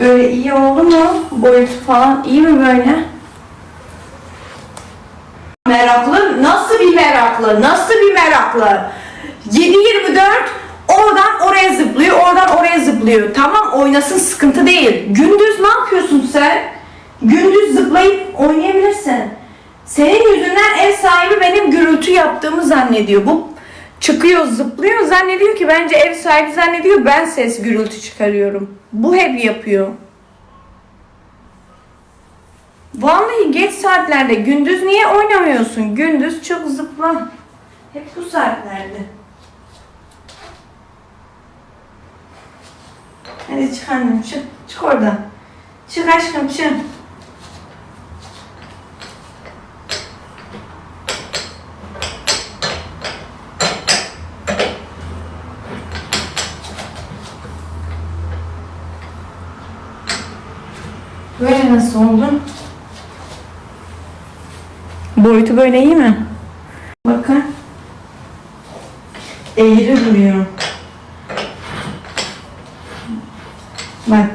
Böyle iyi oldu mu? Boyutu falan iyi mi böyle? Meraklı. Nasıl bir meraklı? Nasıl bir meraklı? 7-24 oradan oraya zıplıyor, oradan oraya zıplıyor. Tamam oynasın sıkıntı değil. Gündüz ne yapıyorsun sen? Gündüz zıplayıp oynayabilirsin. Senin yüzünden ev sahibi benim gürültü yaptığımı zannediyor. Bu çıkıyor zıplıyor zannediyor ki bence ev sahibi zannediyor ben ses gürültü çıkarıyorum. Bu hep yapıyor. Vallahi geç saatlerde gündüz niye oynamıyorsun? Gündüz çok zıpla. Hep bu saatlerde. Hadi çık annem çık. Çık oradan. Çık aşkım çık. Böyle nasıl oldu? Boyutu böyle iyi mi? Bakın. Eğri duruyor. Bak.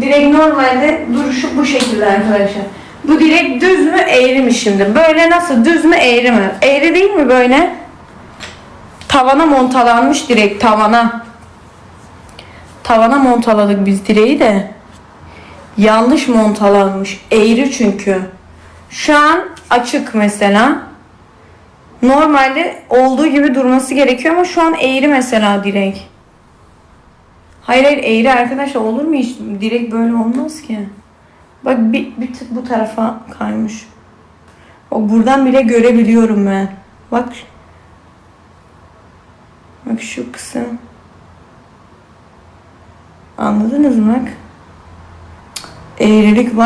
Direkt normalde duruşu bu şekilde arkadaşlar. Bu direkt düz mü eğri mi şimdi? Böyle nasıl? Düz mü eğri mi? Eğri değil mi böyle? Tavana montalanmış direkt tavana. Tavana montaladık biz direği de. Yanlış montalanmış. Eğri çünkü. Şu an açık mesela. Normalde olduğu gibi durması gerekiyor ama şu an eğri mesela direk. Hayır hayır eğri arkadaşlar olur mu hiç? Direkt böyle olmaz ki. Bak bir, bir tık bu tarafa kaymış. O buradan bile görebiliyorum ben. Bak. Bak şu kısım. Anladınız mı? Eğrilik var.